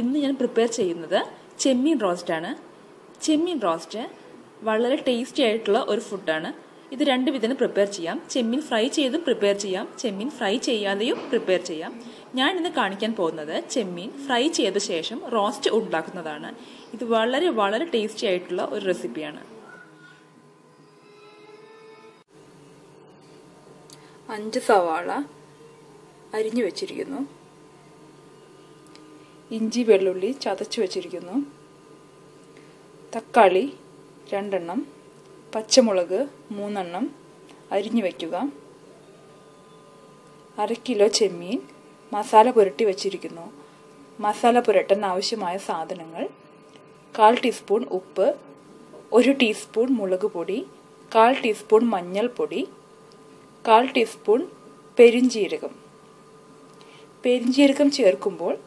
ഇന്ന് ഞാൻ പ്രിപ്പയർ ചെയ്യുന്നത് ചെമ്മീൻ റോസ്റ്റ് ആണ്. ചെമ്മീൻ റോസ്റ്റ് വളരെ ടേസ്റ്റി ആയിട്ടുള്ള ഒരു ഫുഡാണ് ഇത് രണ്ട് വിധത്തിന് പ്രിപ്പയർ ചെയ്യാം. ചെമ്മീൻ ഫ്രൈ ചെയ്തും പ്രിപ്പയർ ചെയ്യാം. ചെമ്മീൻ ഫ്രൈ ചെയ്യാതെയും പ്രിപ്പയർ ചെയ്യാം. ഞാൻ ഇന്ന് കാണിക്കാൻ പോകുന്നത് ചെമ്മീൻ ഫ്രൈ ചെയ്ത ശേഷം റോസ്റ്റ് ഉണ്ടാക്കുന്നതാണ്. ഇത് വളരെ വളരെ ടേസ്റ്റി ആയിട്ടുള്ള ഒരു റെസിപ്പിയാണ് അഞ്ച് സവാള അരിഞ്ഞു വെച്ചിരിക്കുന്നു. ഇഞ്ചി വെള്ളുള്ളി ചതച്ചു വെച്ചിരിക്കുന്നു. തക്കാളി രണ്ടെണ്ണം. പച്ചമുളക് മൂന്നെണ്ണം. അരിഞ്ഞു വയ്ക്കുക അര കിലോ ചെമ്മീൻ മസാല പുരട്ടി വച്ചിരിക്കുന്നു. മസാല പുരട്ടാൻ ആവശ്യമായ സാധനങ്ങൾ കാൽ ടീസ്പൂൺ ഉപ്പ് ഒരു ടീസ്പൂൺ മുളക് പൊടി കാൽ ടീസ്പൂൺ മഞ്ഞൾപ്പൊടി കാൽ ടീസ്പൂൺ പെരിഞ്ജീരകം പെരിഞ്ജീരകം ചേർക്കുമ്പോൾ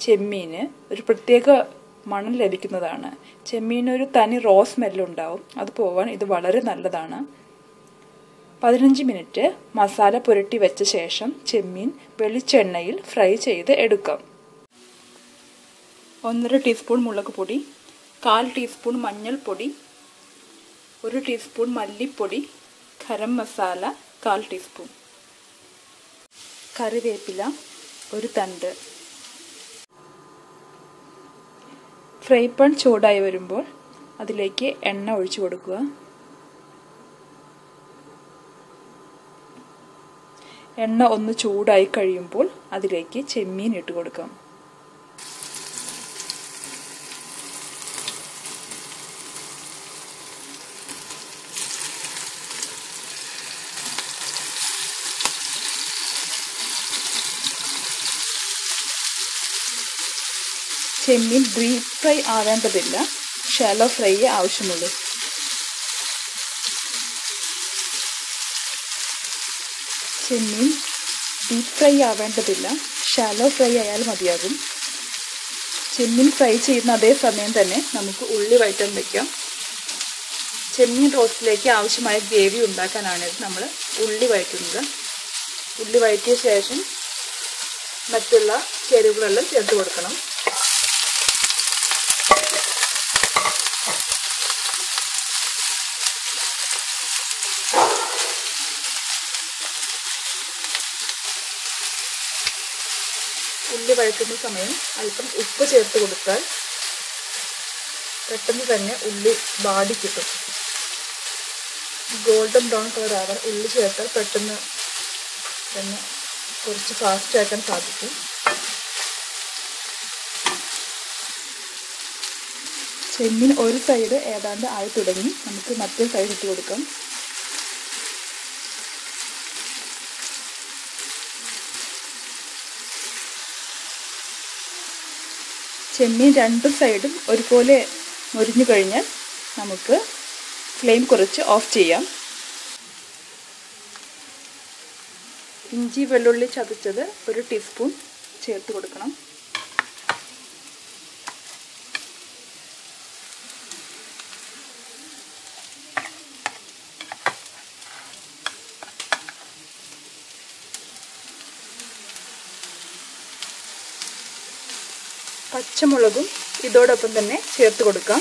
ചെമ്മീന് ഒരു പ്രത്യേക മണം ലഭിക്കുന്നതാണ്. ചെമ്മീന് ഒരു തനി റോ സ്മെല്ലുണ്ടാവും. അത് പോവാൻ ഇത് വളരെ നല്ലതാണ്. പതിനഞ്ച് മിനിറ്റ് മസാല പുരട്ടി വെച്ച ശേഷം ചെമ്മീൻ വെളിച്ചെണ്ണയിൽ ഫ്രൈ ചെയ്ത് എടുക്കാം. ഒന്നര ടീസ്പൂൺ മുളക് പൊടി കാൽ ടീസ്പൂൺ മഞ്ഞൾപ്പൊടി ഒരു ടീസ്പൂൺ മല്ലിപ്പൊടി ഗരം മസാല കാൽ ടീസ്പൂൺ. കറിവേപ്പില ഒരു തണ്ട്. ഫ്രൈ പാൻ ചൂടായി വരുമ്പോൾ അതിലേക്ക് എണ്ണ ഒഴിച്ചു കൊടുക്കുക. എണ്ണ ഒന്ന് ചൂടായി കഴിയുമ്പോൾ അതിലേക്ക് ചെമ്മീൻ ഇട്ട് കൊടുക്കാം. ചെമ്മീൻ ഡീപ് ഫ്രൈ ആവേണ്ടതില്ല. ഷാലോ ഫ്രൈയേ ആവശ്യമുള്ളൂ. ചെമ്മീൻ ഡീപ് ഫ്രൈ ആവേണ്ടതില്ല. ഷാലോ ഫ്രൈ ആയാൽ മതിയാകും. ചെമ്മീൻ ഫ്രൈ ചെയ്യുന്ന അതേ സമയം തന്നെ നമുക്ക് ഉള്ളി വയറ്റം വയ്ക്കാം ചെമ്മീൻ റോസ്റ്റിലേക്ക് ആവശ്യമായ ഗ്രേവി ഉണ്ടാക്കാനാണ് നമ്മൾ ഉള്ളി വയറ്റുന്നത് ഉള്ളി വയറ്റിയ ശേഷം മറ്റുള്ള ചേരുവകളെല്ലാം ചേർത്ത് കൊടുക്കണം. ഉള്ളി വഴറ്റുന്ന സമയം അല്പം ഉപ്പ് ചേർത്ത് കൊടുത്താൽ പെട്ടെന്ന് തന്നെ ഉള്ളി വാടി കിട്ടും. ഗോൾഡൻ ബ്രൗൺ കളർ ആവാൻ ഉള്ളി ചേർത്താൽ പെട്ടെന്ന് തന്നെ കുറച്ച് ഫാസ്റ്റ് ആക്കാൻ സാധിക്കും. ചെമ്മീൻ ഒരു സൈഡ് ഏതാണ്ട് ആയി തുടങ്ങി. നമുക്ക് മറ്റേ സൈഡ് ഇട്ട് കൊടുക്കാം. ചെമ്മീൻ രണ്ട് സൈഡും ഒരുപോലെ മുരിഞ്ഞു കഴിഞ്ഞാൽ നമുക്ക് ഫ്ലെയിം കുറച്ച് ഓഫ് ചെയ്യാം. ഇഞ്ചി വെള്ളുള്ളി ചതച്ചത് ഒരു ടീസ്പൂൺ ചേർത്ത് കൊടുക്കണം. പച്ചമുളകും ഇതോടൊപ്പം തന്നെ ചേർത്ത് കൊടുക്കാം.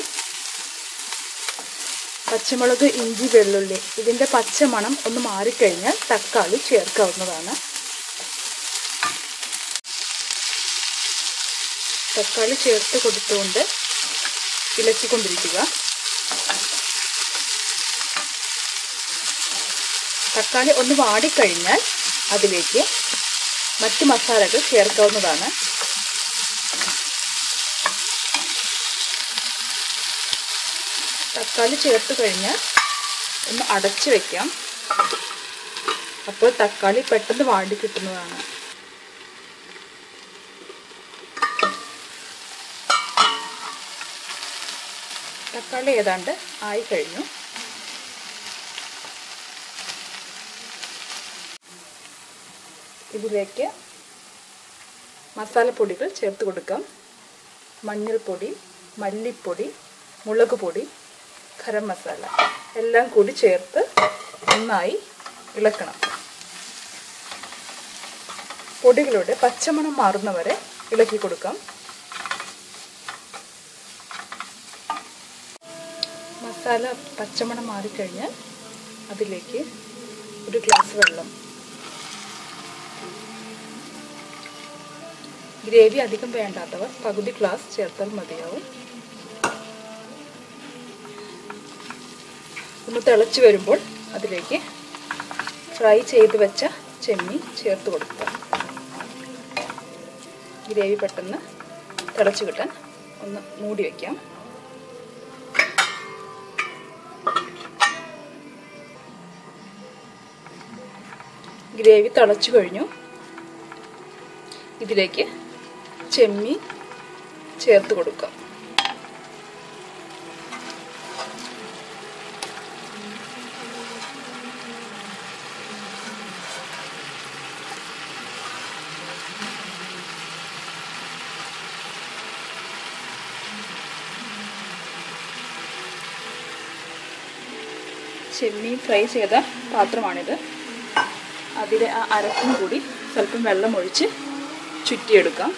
പച്ചമുളക് ഇഞ്ചി വെള്ളുള്ളി ഇതിന്റെ പച്ചമണം ഒന്ന് മാറിക്കഴിഞ്ഞാൽ തക്കാളി ചേർക്കാവുന്നതാണ്. തക്കാളി ചേർത്ത് കൊടുത്തുകൊണ്ട് ഇളച്ചിക്കൊണ്ടിരിക്കുക തക്കാളി ഒന്ന് വാടിക്കഴിഞ്ഞാൽ അതിലേക്ക് മറ്റ് മസാലകൾ ചേർക്കാവുന്നതാണ്. തക്കാളി ചേർത്ത് കഴിഞ്ഞാൽ ഒന്ന് അടച്ചു വെക്കാം. അപ്പോൾ തക്കാളി പെട്ടെന്ന് വാടി കിട്ടുന്നതാണ്. തക്കാളി ഏതാണ്ട് ആയി കഴിഞ്ഞു. ഇതിലേക്ക് മസാലപ്പൊടികൾ ചേർത്ത് കൊടുക്കാം. മഞ്ഞൾപ്പൊടി മല്ലിപ്പൊടി മുളക് പൊടി ഗരം മസാല എല്ലാം കൂടി ചേർത്ത് നന്നായി ഇളക്കണം. പൊടികളുടെ പച്ചമണം മാറുന്നവരെ ഇളക്കി കൊടുക്കാം. മസാല പച്ചമണം മാറിക്കഴിഞ്ഞാൽ അതിലേക്ക് ഒരു ഗ്ലാസ് വെള്ളം. ഗ്രേവി അധികം വേണ്ടാത്തവർ പകുതി ഗ്ലാസ് ചേർത്താൽ മതിയാവും. ഒന്ന് തിളച്ച് വരുമ്പോൾ അതിലേക്ക് ഫ്രൈ ചെയ്ത് വെച്ച ചെമ്മീൻ ചേർത്ത് കൊടുക്കുക. ഗ്രേവി പെട്ടെന്ന് തിളച്ച് കിട്ടാൻ ഒന്ന് മൂടി വയ്ക്കാം ഗ്രേവി തിളച്ചു കഴിഞ്ഞു. ഇതിലേക്ക് ചെമ്മീൻ ചേർത്ത് കൊടുക്കാം ചെമ്മീൻ ഫ്രൈ ചെയ്ത പാത്രമാണിത്. അതിലെ ആ അരപ്പും കൂടി സ്വല്പം വെള്ളം ഒഴിച്ച് ചുറ്റിയെടുക്കാം.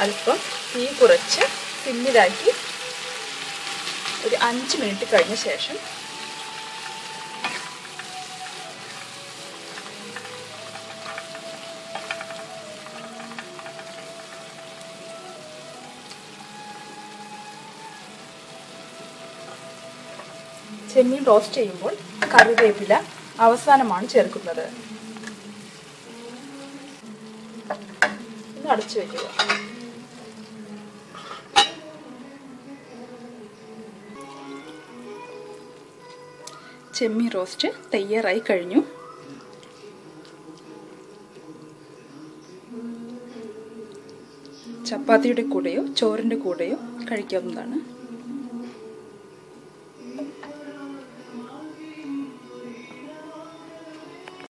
അല്പം തീ കുറച്ച് പിന്നിലാക്കി ഒരു അഞ്ച് മിനിറ്റ് കഴിഞ്ഞ ശേഷം ചെമ്മീൻ റോസ്റ്റ് ചെയ്യുമ്പോൾ കറിവേപ്പില അവസാനമാണ് ചേർക്കുന്നത്. അടച്ചു വയ്ക്കുക ചെമ്മീൻ റോസ്റ്റ് തയ്യാറായി കഴിഞ്ഞു. ചപ്പാത്തിയുടെ കൂടെയോ ചോറിന്റെ കൂടെയോ കഴിക്കാവുന്നതാണ്.